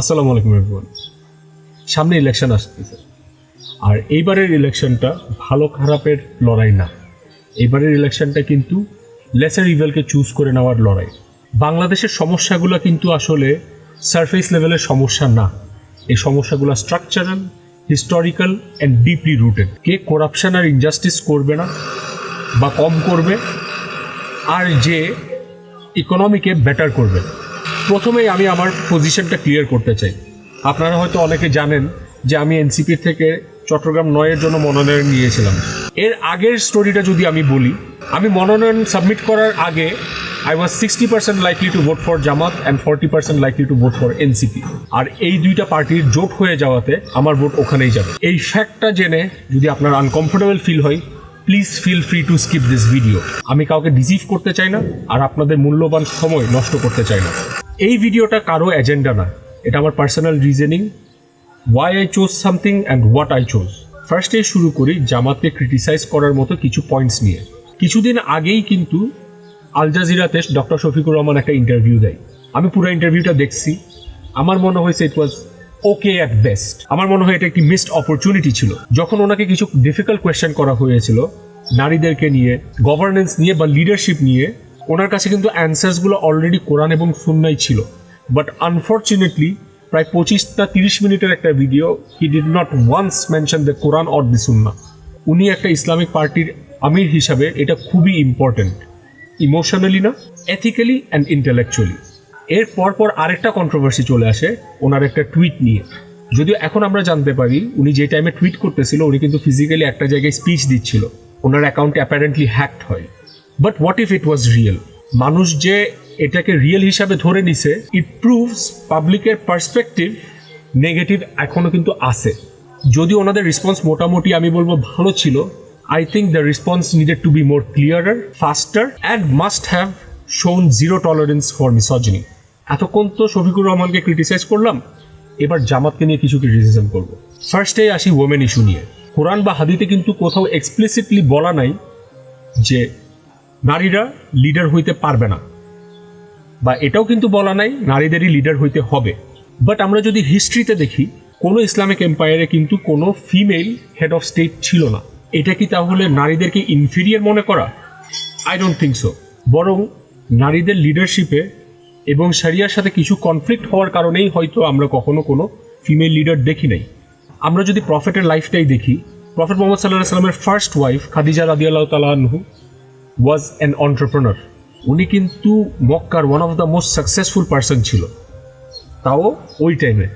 আসসালামু আলাইকুম এভরিওয়ান সামনে ইলেকশন আসতেছে। আর এইবারের ইলেকশনটা ভালো খারাপের লড়াই না। এইবারের ইলেকশনটা কিন্তু লেসার ইভেলকে চুজ করে নেওয়ার লড়াই। বাংলাদেশের সমস্যাগুলো কিন্তু আসলে সারফেস লেভেলের সমস্যা না। এই সমস্যাগুলো structural historical and deeply rooted K corruption আর ইনজাস্টিস করবে না বা কম করবে, আর যে ইকোনমিকে বেটার করবে প্রথমেই আমি আমার পজিশনটা ক্লিয়ার করতে চাই। আপনারা হয়তো অনেকে জানেন যে আমি এনসিপির থেকে চট্টগ্রাম নয়ের জন্য মনোনয়ন নিয়েছিলাম। এর আগের স্টোরিটা যদি আমি বলি, আমি মনোনয়ন সাবমিট করার আগে I was sixty percent likely to vote for Jamaat and forty percent likely to vote for NCP আর এই দুইটা পার্টির জোট হয়ে যাওয়াতে আমার ভোট ওখানেই যাবে। এই ফ্যাক্টটা জেনে যদি আপনার আনকমফোর্টেবল ফিল হয় please feel free to skip this video আমি কাউকে ডিসিভ করতে চাই না, আর আপনাদের মূল্যবান সময় নষ্ট করতে চাই না। এই ভিডিওটা কারও এজেন্ডা না। এটা আমার personal reasoning why I chose something and what I chose ফার্স্টে শুরু করি জামাতকে ক্রিটিসাইজ করার মতো কিছু পয়েন্টস নিয়ে। কিছুদিন আগেই কিন্তু আল জাজিরাতে ডক্টর শফিকুর রহমান একটা ইন্টারভিউ দেয়। আমি পুরো ইন্টারভিউটা দেখছি। আমার মনে হয়েছে ইট ওয়াজ ওকে অ্যাট বেস্ট আমার মনে হয় এটা একটি মিসড অপরচুনিটি ছিল। যখন ওনাকে কিছু ডিফিকাল্ট কোয়েশ্চেন করা হয়েছিল, নারীদেরকে নিয়ে গভর্নেন্স নিয়ে বা লিডারশিপ নিয়ে ওনার কাছে কিন্তু অ্যান্সার্সগুলো অলরেডি কোরআন এবং সুন্নাই ছিল। বাট আনফর্চুনেটলি প্রায় পঁচিশটা তিরিশ মিনিটের একটা video he did not once mention the Quran or the Sunnah. উনি একটা ইসলামিক পার্টির আমির হিসাবে এটা খুবই ইম্পর্টেন্ট ইমোশনালি না এথিক্যালি অ্যান্ড ইন্টেলেকচুয়ালি এর পরপর আরেকটা কন্ট্রোভার্সি চলে আসে ওনার একটা টুইট নিয়ে। যদিও এখন আমরা জানতে পারি, উনি যে টাইমে টুইট করতেছিল, উনি কিন্তু ফিজিক্যালি একটা জায়গায় স্পিচ দিচ্ছিল। ওনার অ্যাকাউন্ট অ্যাপারেন্টলি হ্যাকড হয়। But what if it was real মানুষ যে এটাকে রিয়েল হিসাবে ধরে নিছে ইট প্রুভস পাবলিকের পার্সপেক্টিভ নেগেটিভ এখনও কিন্তু আছে। যদি ওনাদের রেসপন্স মোটামুটি, আমি বলব, ভালো ছিল। I think the response needed to be more clearer faster and must have shown zero tolerance for misogyny এতক্ষণ তো শফিকুর রহমানকে ক্রিটিসাইজ করলাম। এবার জামাতকে নিয়ে কিছু ক্রিটিসিজম করব। ফার্স্টে আসি ওমেন ইস্যু নিয়ে। কোরআন বা হাদিতে কিন্তু কোথাও এক্সপ্লিসিটলি বলা নাই যে নারীরা লিডার হইতে পারবে না। বা এটাও কিন্তু বলা নাই, নারীদেরই লিডার হইতে হবে। বাট আমরা যদি হিস্ট্রিতে দেখি, কোনো ইসলামিক এম্পায়ারে কিন্তু কোনো ফিমেল হেড অফ স্টেট ছিল না। এটা কি তাহলে নারীদেরকে ইনফিরিয়ার মনে করা? আই ডোন্ট থিঙ্ক সো বরং নারীদের লিডারশিপে এবং সারিয়ার সাথে কিছু কনফ্লিক্ট হওয়ার কারণেই হয়তো আমরা কখনো কোনো ফিমেল লিডার দেখি নাই। আমরা যদি প্রফেটের লাইফটাই দেখি প্রফেট মোহাম্মদ সাল্লাহ সাল্লামের ফার্স্ট ওয়াইফ খাদিজা রাদিয়াল্লাহ তালাহু ওয়াজ অ্যান অন্টারপ্রেনার উনি কিন্তু মক্কার one of the most successful person ছিল। তাও ওই টাইমে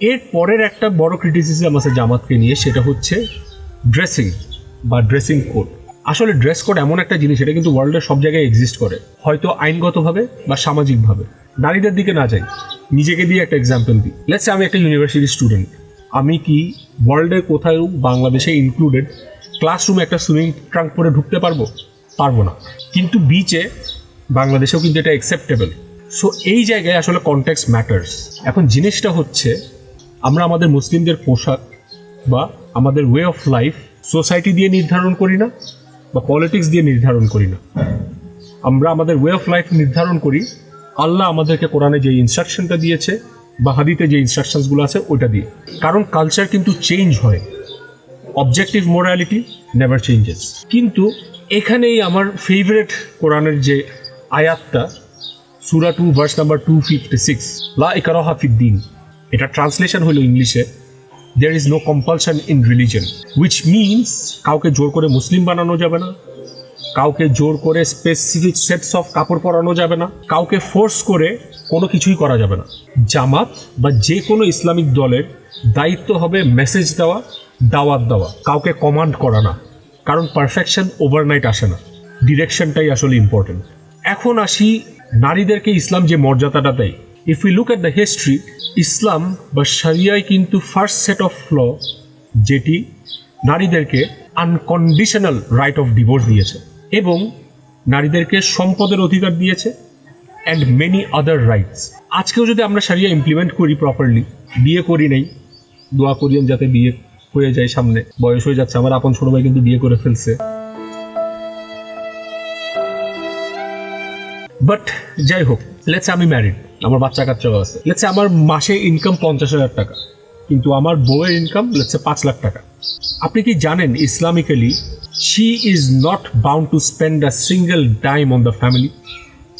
এর পরের একটা বড় ক্রিটিসিজম আছে জামাতকে নিয়ে, সেটা হচ্ছে ড্রেসিং বা ড্রেসিং কোড আসলে ড্রেস কোড এমন একটা জিনিস এটা কিন্তু ওয়ার্ল্ডের সব জায়গায় এক্সিস্ট করে। হয়তো আইনগতভাবে বা সামাজিকভাবে। নারীদের দিকে না যাই। নিজেকে দিয়ে একটা এক্সাম্পল দিই। লেটস আমি একটা ইউনিভার্সিটি স্টুডেন্ট আমি কি ওয়ার্ল্ডের কোথাও বাংলাদেশে ইনক্লুডেড ক্লাসরুমে একটা সুইমিং ট্রাঙ্ক পরে ঢুকতে পারব? পারব না। কিন্তু বিচে বাংলাদেশেও কিন্তু এটা অ্যাকসেপ্টেবল সো এই জায়গায় আসলে কনটেক্স ম্যাটার্স এখন জিনিসটা হচ্ছে, আমরা আমাদের মুসলিমদের পোশাক বা আমাদের ওয়ে অফ লাইফ সোসাইটি দিয়ে নির্ধারণ করি না বা পলিটিক্স দিয়ে নির্ধারণ করি না। আমরা আমাদের ওয়ে অফ লাইফ নির্ধারণ করি, আল্লাহ আমাদেরকে কোরআনে যে ইনস্ট্রাকশনটা দিয়েছে বা হাদিতে যে ইনস্ট্রাকশনসগুলো আছে ওটা দিয়ে। কারণ কালচার কিন্তু চেঞ্জ হয়। অবজেক্টিভ মোরালিটি নেভার চেঞ্জেস কিন্তু এখানেই আমার ফেভারেট কোরআনের যে আয়াতটা, সুরা two verse number two fifty six, লা ইকারহা হাফিদ্দিন এটা ট্রান্সলেশন হলো ইংলিশে there is no compulsion in religion which means কাউকে জোর করে মুসলিম বানানো যাবে না, কাউকে জোর করে স্পেসিফিক সেটস অফ কাপড় পরানো যাবে না, কাউকে ফোর্স করে কোনো কিছুই করা যাবে না। জামাত বা যে কোনো ইসলামিক দলের দায়িত্ব হবে মেসেজ দেওয়া, দাওয়াত দেওয়া। কাউকে কমান্ড করা না। কারণ পারফেকশন ওভারনাইট আসে না। ডিরেকশনটাই আসলে ইম্পর্টেন্ট এখন আসি নারীদেরকে ইসলাম যে মর্যাদাটা দেয়। If you look at the history Islam বা সারিয়ায় কিন্তু ফার্স্ট সেট অফ ল যেটি নারীদেরকে আনকন্ডিশনাল রাইট অফ ডিভোর্স দিয়েছে এবং নারীদেরকে সম্পদের অধিকার দিয়েছে। অ্যান্ড মেনি আদার রাইটস আজকেও যদি আমরা সারিয়া ইমপ্লিমেন্ট করি প্রপারলি বিয়ে করি নাই, দোয়া করিয়েন যাতে বিয়ে হয়ে যায় সামনে, বয়স হয়ে যাচ্ছে, আমার আপন ছোট ভাই কিন্তু বিয়ে করে ফেলছে। বাট যাই হোক লেটসে আমি ম্যারিড আমার বাচ্চা কাচ্চাও আছে। লেটসে আমার মাসে ইনকাম পঞ্চাশ হাজার টাকা, কিন্তু আমার বউয়ের ইনকাম লেটসে পাঁচ লাখ টাকা। আপনি কি জানেন Islamically she is not bound to spend a single time on the family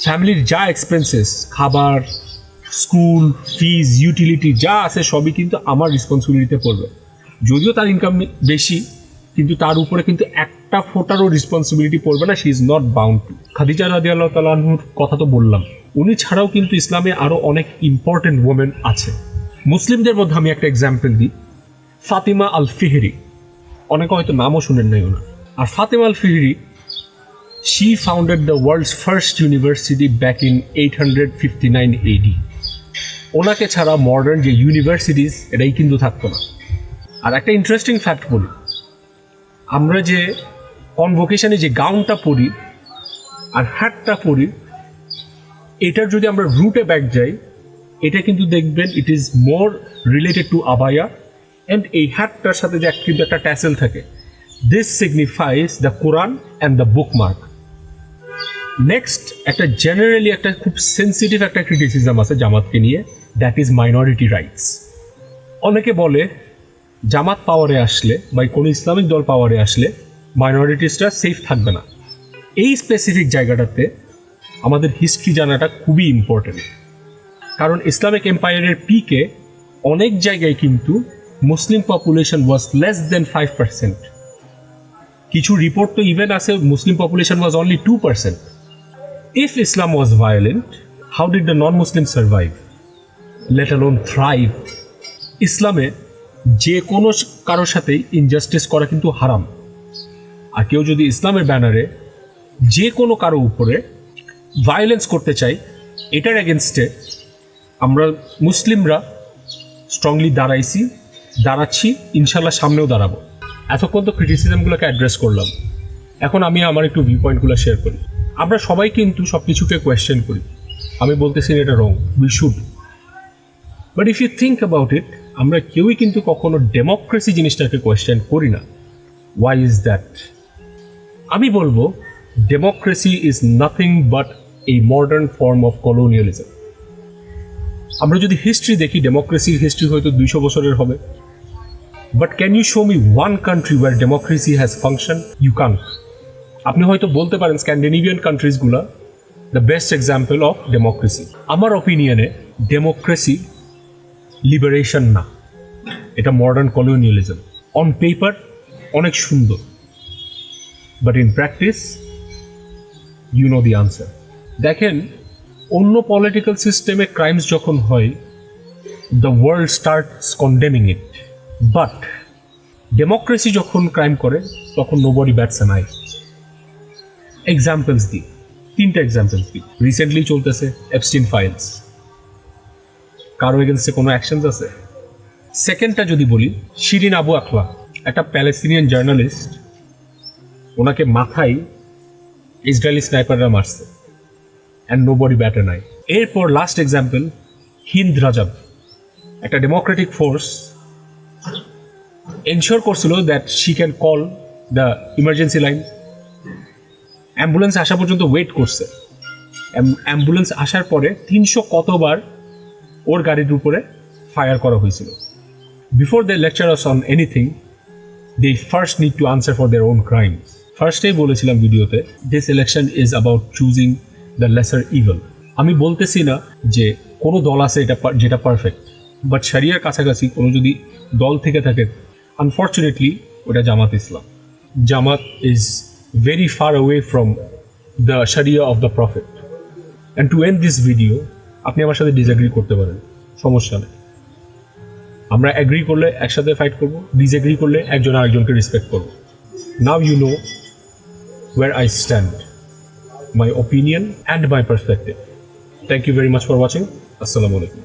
ফ্যামিলির যা এক্সপেন্সেস খাবার স্কুল ফিজ ইউটিলিটি যা আছে সবই কিন্তু আমার রেসপন্সিবিলিটিতে পড়বে। যদিও তার ইনকাম বেশি, কিন্তু তার উপরে কিন্তু একটা ফোটারও রেসপন্সিবিলিটি পড়বে না she is not bound to Khadija রাদি আল্লাহ কথা তো বললাম। উনি ছাড়াও কিন্তু ইসলামে আরও অনেক ইম্পর্টেন্ট ওমেন আছে। মুসলিমদের মধ্যে আমি একটা এক্সাম্পল দিই। ফাতিমা আল ফিহরি অনেকে হয়তো নামও শুনেন নাই ওনার। আর Fatima al Fihri world's first university back in eight hundred fifty nine AD ওনাকে ছাড়া মডার্ন যে ইউনিভার্সিটিস এটাই কিন্তু থাকতো না। আর একটা ইন্টারেস্টিং ফ্যাক্ট বলি। আমরা যে কনভোকেশনে যে গাউনটা পরি আর হ্যাটটা পরি, এটার যদি আমরা রুটে ব্যাক যাই, এটা কিন্তু দেখবেন it is more related to abaya and এই হ্যাটটার সাথে যে কিন্তু একটা ট্যাসেল থাকে। This signifies the Quran and the bookmark next একটা জেনারেলি একটা খুব সেন্সিটিভ একটা ক্রিটিসিজম আছে জামাতকে নিয়ে দ্যাট ইজ মাইনরিটি রাইটস অনেকে বলে, জামাত পাওয়ারে আসলে বা কোনো ইসলামিক দল পাওয়ারে আসলে মাইনরিটিসটা সেফ থাকবে না। এই স্পেসিফিক জায়গাটাতে আমাদের হিস্ট্রি জানাটা খুবই ইম্পর্টেন্ট কারণ ইসলামিক এম্পায়ারের পিকে অনেক জায়গায় কিন্তু Muslim population was less than five percent কিছু রিপোর্ট তো ইভেন আছে, Muslim population was only two percent if Islam was violent how did the non Muslim survive let alone thrive ইসলামে যে কোনো কারোর সাথেই ইনজাস্টিস করা কিন্তু হারাম। আর কেউ যদি ইসলামের ব্যানারে যে কোনো কারও উপরে ভায়োলেন্স করতে চাই এটার এগেনস্টে আমরা মুসলিমরা স্ট্রংলি দাঁড়াইছি, দাঁড়াচ্ছি, ইনশাল্লাহ সামনেও দাঁড়াবো। এতক্ষণ তো ক্রিটিসিজমগুলোকে অ্যাড্রেস করলাম। এখন আমি আমার একটু ভিউ পয়েন্টগুলো শেয়ার করি। আমরা সবাই কিন্তু সব কিছুকে কোয়েশ্চেন করি। আমি বলতেছি এটা wrong we should but if you think about it আমরা কেউই কিন্তু কখনো ডেমোক্রেসি জিনিসটাকে কোয়েশ্চেন করি না। ওয়াই ইজ দ্যাট আমি বলব ডেমোক্রেসি ইজ নাথিং বাট এই মডার্ন ফর্ম অফ কলোনিয়ালিজম আমরা যদি হিস্ট্রি দেখি ডেমোক্রেসির হিস্ট্রি হয়তো দুইশো বছরের হবে। But can you show me one country where democracy has function you can আপনি হয়তো বলতে পারেন Scandinavian কান্ট্রিজগুলো the best example of democracy আমার অপিনিয়নে ডেমোক্রেসি লিবারেশন না। এটা মডার্ন কলোনিয়ালিজম অন পেপার অনেক সুন্দর। But in practice you know the answer দেখেন, অন্য পলিটিক্যাল সিস্টেমে ক্রাইমস যখন হয় the world starts condemning it but democracy যখন ক্রাইম করে, তখন nobody bats an eye examples দিই। তিনটা এক্সাম্পলস দিই। রিসেন্টলি চলতেছে এপস্টিন ফাইলস কারও এগেনস্টে কোনো অ্যাকশনস আছে? সেকেন্ডটা যদি বলি শিরিন আবু আখলা একটা প্যালেস্তিনিয়ান জার্নালিস্ট ওনাকে মাথায় ইসরায়েলি স্নাইপাররা মারছে। অ্যান্ড নো বডি ব্যাটার নাই। এরপর লাস্ট এক্সাম্পল হিন্দ রাজাব একটা ডেমোক্রেটিক ফোর্স এনশোর করছিল that she can call the emergency line ambulance আসা পর্যন্ত ওয়েট করছে। অ্যাম্বুলেন্স আসার পরে তিনশো কতবার ওর গাড়ির উপরে ফায়ার করা হয়েছিল। Before they lecturers on anything they first need to answer for their own crime ফার্স্টেই বলেছিলাম ভিডিওতে this election is about choosing the lesser evil আমি বলতেছি না যে কোনো দল আছে এটা যেটা পারফেক্ট বাট সারিয়ার কাছাকাছি কোনো যদি দল থেকে থাকে আনফর্চুনেটলি ওটা Jamaat Islam. Jamaat is very far away from the Sharia of the prophet and to end this video আপনি আমার সাথে ডিসএগ্রি করতে পারেন সমস্যা নেই আমরা অ্যাগ্রি করলে একসাথে ফাইট করব ডিসএগ্রি করলে একজন আরেকজনকে রেসপেক্ট করব now you know where I stand, my opinion and my perspective. Thank you very much for watching. Assalamu alaikum.